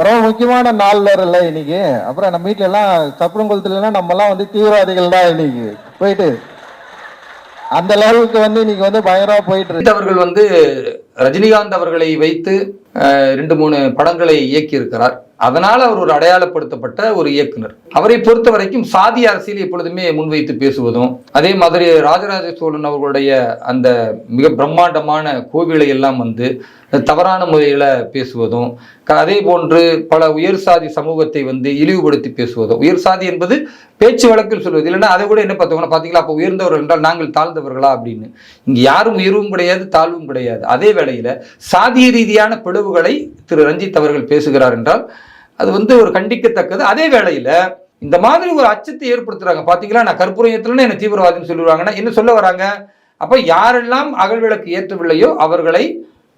ரொம்ப முக்கியமான நாள் இல்ல இன்னைக்கு. அப்புறம் நம்ம வீட்டுல எல்லாம் சப்பரங்குளத்துல எல்லாம் நம்ம எல்லாம் வந்து தீவிரவாதிகள் தான் இன்னைக்கு. போயிட்டு அந்த லெவலுக்கு வந்து இன்னைக்கு வந்து பயங்கரமா போயிட்டு இருக்கு. அவர்கள் வந்து ரஜினிகாந்த் அவர்களை வைத்து அஹ், ரெண்டு மூணு படங்களை இயக்கியிருக்கிறார். அதனால் அவர் ஒரு அடையாளப்படுத்தப்பட்ட ஒரு இயக்குனர். அவரை பொறுத்த வரைக்கும் சாதி அரசியல் எப்பொழுதுமே முன்வைத்து பேசுவதும் அதே மாதிரி ராஜராஜ சோழன் அவர்களுடைய அந்த மிக பிரம்மாண்டமான கோவிலை எல்லாம் வந்து தவறான முறையில் பேசுவதும் க- அதே போன்று பல உயர் சாதி சமூகத்தை வந்து இழிவுபடுத்தி பேசுவதும். உயர் சாதி என்பது பேச்சு வழக்கில் சொல்வது இல்லைன்னா அதை கூட என்ன பார்த்தவங்கன்னா பார்த்தீங்களா அப்போ உயர்ந்தவர்கள் என்றால் நாங்கள் தாழ்ந்தவர்களா அப்படின்னு. இங்கே யாரும் உயர்வும் கிடையாது தாழ்வும் கிடையாது. அதே வேளையில் சாதிய ரீதியான பிளவுகளை திரு ரஞ்சித் அவர்கள் பேசுகிறார் என்றால் அது வந்து ஒரு கண்டிக்கத்தக்கது. அதே வேளையில் இந்த மாதிரி ஒரு அச்சத்தை ஏற்படுத்துறாங்க. பாத்தீங்களா? நான் கற்பூரயத்துலன்னு என்ன தீவிரவாதின்னு சொல்லுவாங்கன்னா என்ன சொல்ல வராங்க? அப்ப யாரெல்லாம் அகல் விளக்கு ஏற்றவில்லையோ அவர்களை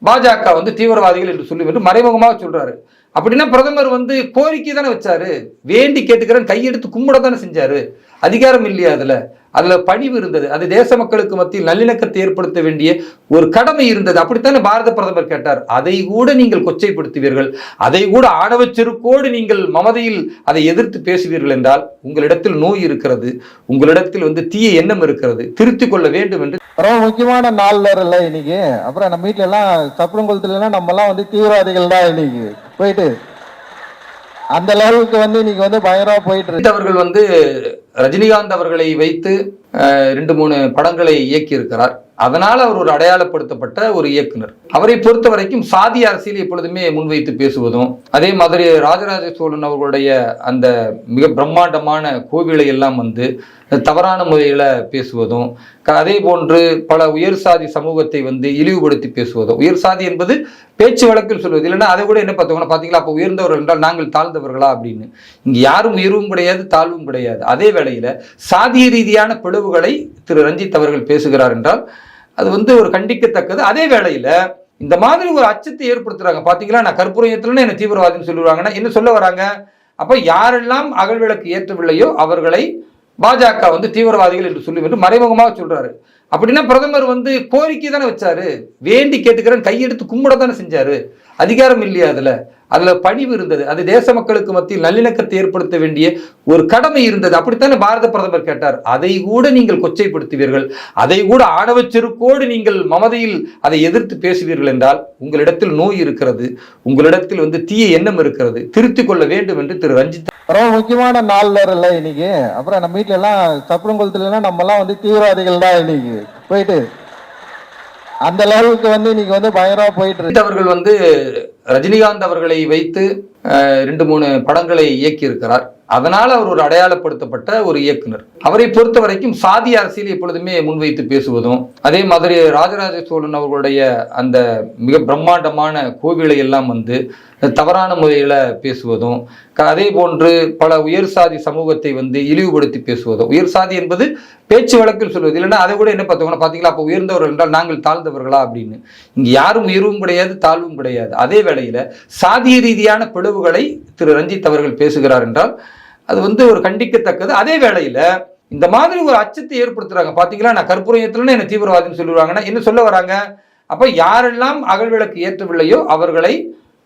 பாஜக வந்து தீவிரவாதிகள் என்று சொல்லி வந்து மறைமுகமாக சொல்றாரு. அப்படின்னா பிரதமர் வந்து கோரிக்கை தானே வச்சாரு. வேண்டி கேட்டுக்கிறேன் கையெடுத்து கும்பிட தானே செஞ்சாரு. அதிகாரம் இல்லையா அதுல? அதுல பணிவு இருந்தது. அது தேச மக்களுக்கு மத்தியில் நல்லிணக்கத்தை ஏற்படுத்த வேண்டிய ஒரு கடமை இருந்தது. அப்படித்தானே பாரத பிரதமர் கேட்டார். அதை கூட நீங்கள் கொச்சைப்படுத்துவீர்கள். அதை கூட ஆணவச் செருக்கோடு நீங்கள் மமதையில் அதை எதிர்த்து பேசுவீர்கள் என்றால் உங்களிடத்தில் நோய் இருக்கிறது. உங்களிடத்தில் வந்து தீய எண்ணம் இருக்கிறது. திருத்திக் கொள்ள வேண்டும் என்று ரொம்ப முக்கியமான நாள் இல்ல இன்னைக்கு. அப்புறம் நம்ம வீட்டுல எல்லாம் சப்பரங்குளத்துல எல்லாம் நம்ம எல்லாம் வந்து தீவிரவாதிகள் தான் இன்னைக்கு. போயிட்டு அந்த லெவலுக்கு வந்து இன்னைக்கு வந்து பயங்கரமா போயிட்டு இருக்கு. அவர்கள் வந்து ரஜினிகாந்த் அவர்களை வைத்து ரெண்டு மூணு படங்களை இயக்கியிருக்கிறார். அதனால் அவர் ஒரு அடையாளப்படுத்தப்பட்ட ஒரு இயக்குனர். அவரை பொறுத்த வரைக்கும் சாதி அரசியல் எப்பொழுதுமே முன்வைத்து பேசுவதும் அதே மாதிரி ராஜராஜ சோழன் அவர்களுடைய அந்த மிக பிரம்மாண்டமான கோவிலை எல்லாம் வந்து தவறான முறையில் பேசுவதும் அதே போன்று பல உயர் சாதி சமூகத்தை வந்து இழிவுபடுத்தி பேசுவதும். உயர் சாதி என்பது பேச்சு வழக்கில் சொல்வது இல்லைன்னா அதை கூட என்ன பார்த்தோம்னா பார்த்தீங்களா அப்போ உயர்ந்தவர்கள் என்றால் நாங்கள் தாழ்ந்தவர்களா அப்படின்னு. இங்கே யாரும் உயர்வும் கிடையாது தாழ்வும் கிடையாது. அதே வேளையில் சாதிய ரீதியான அளவுகளை திரு ரஞ்சித் அவர்கள் பேசுகிறார் என்றால் அது வந்து ஒரு கண்டிக்கத்தக்கது. அதே வேளையில் இந்த மாதிரி ஒரு அச்சத்தை ஏற்படுத்துறாங்க. பார்த்தீங்களா நான் கற்பூரயத்துலன்னு என்ன தீவிரவாதின்னு சொல்லுவாங்கன்னா என்ன சொல்ல வராங்க? அப்ப யாரெல்லாம் அகல் விளக்கு ஏற்றவில்லையோ அவர்களை பாஜக வந்து தீவிரவாதிகள் என்று சொல்லி வந்து மறைமுகமாக சொல்றாரு. அப்படின்னா பிரதமர் வந்து கோரிக்கை தானே வச்சாரு. வேண்டி கேட்டுக்கிறேன் கையெடுத்து கும்பிட தானே செஞ்சாரு. அதிகாரம் இல்லையா அதுல? அதுல பணிவு இருந்தது. அது தேச மக்களுக்கு மத்தியில் நல்லிணக்கத்தை ஏற்படுத்த வேண்டிய ஒரு கடமை இருந்தது. அப்படித்தானே பாரத பிரதமர் கேட்டார். அதை கூட நீங்கள் கொச்சைப்படுத்துவீர்கள். அதை கூட ஆணவச் செருக்கோடு நீங்கள் மமதையில் அதை எதிர்த்து பேசுவீர்கள் என்றால் உங்களிடத்தில் நோய் இருக்கிறது. உங்களிடத்தில் வந்து தீய எண்ணம் இருக்கிறது. திருத்திக் கொள்ள வேண்டும் என்று திரு ரஞ்சித் ரொம்ப முக்கியமான நாள் இல்ல இன்னைக்கு. அப்புறம் நம்ம வீட்ல எல்லாம் சப்பரங்குளத்துல எல்லாம் நம்ம எல்லாம் வந்து தீவிரவாதிகள் தான் இன்னைக்கு. போயிட்டு அந்த லெவலுக்கு வந்து இன்னைக்கு வந்து பயங்கரமா போயிட்டு இருக்கு. அவர்கள் வந்து ரஜினிகாந்த் அவர்களை வைத்து ரெண்டு மூணு படங்களை இயக்கியிருக்கிறார். அதனால் அவர் ஒரு அடையாளப்படுத்தப்பட்ட ஒரு இயக்குனர். அவரை பொறுத்த வரைக்கும் சாதி அரசியல் எப்பொழுதுமே முன்வைத்து பேசுவதும் அதே மாதிரி ராஜராஜ சோழன் அவர்களுடைய அந்த மிக பிரம்மாண்டமான கோவிலை எல்லாம் வந்து தவறான முறையில் பேசுவதும் அதே போன்று பல உயர் சாதி சமூகத்தை வந்து இழிவுபடுத்தி பேசுவதும். உயர் சாதி என்பது பேச்சு வழக்கில் சொல்வது இல்லைன்னா அதை கூட என்ன பார்த்தவங்கன்னா பார்த்தீங்களா? அப்போ உயர்ந்தவர்கள் என்றால் நாங்கள் தாழ்ந்தவர்களா? அப்படின்னு. இங்கே யாரும் உயர்வும் கிடையாது தாழ்வும் கிடையாது. அதே வேளையில் சாதிய ரீதியான பிளவுகளை திரு ரஞ்சித் அவர்கள் பேசுகிறார் என்றால் அது வந்து ஒரு கண்டிக்கத்தக்கது. அதே வேளையில் இந்த மாதிரி ஒரு அச்சத்தை ஏற்படுத்துறாங்க. பார்த்தீங்களா நான் கற்பூரயத்துலன்னு என்ன தீவிரவாதின்னு சொல்லுவாங்கன்னா என்ன சொல்ல வராங்க? அப்போ யாரெல்லாம் அகல் விளக்கு ஏற்றவில்லையோ அவர்களை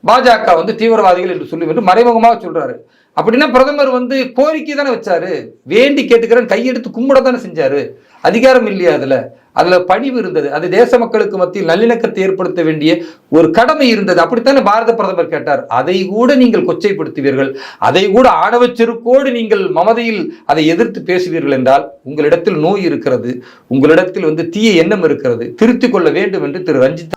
பாஜக வந்து தீவிரவாதிகள் என்று சொல்லி வந்து மறைமுகமாக சொல்றாரு. அப்படின்னா பிரதமர் வந்து கோரிக்கை தானே வச்சாரு. வேண்டி கேட்டுக்கிறேன் கையெடுத்து கும்பிட தானே செஞ்சாரு. அதிகாரம் இல்லையா அதுல? அதுல பணிவு இருந்தது. அது தேச மக்களுக்கு மத்தியில் நல்லிணக்கத்தை ஏற்படுத்த வேண்டிய ஒரு கடமை இருந்தது. அப்படித்தானே பாரத பிரதமர் கேட்டார். அதை கூட நீங்கள் கொச்சைப்படுத்துவீர்கள். அதை கூட ஆணவ செருக்கோடு நீங்கள் மமதையில் அதை எதிர்த்து பேசுவீர்கள் என்றால் உங்களிடத்தில் நோய் இருக்கிறது. உங்களிடத்தில் வந்து தீய எண்ணம் இருக்கிறது. திருத்திக் கொள்ள வேண்டும் என்று திரு ரஞ்சித்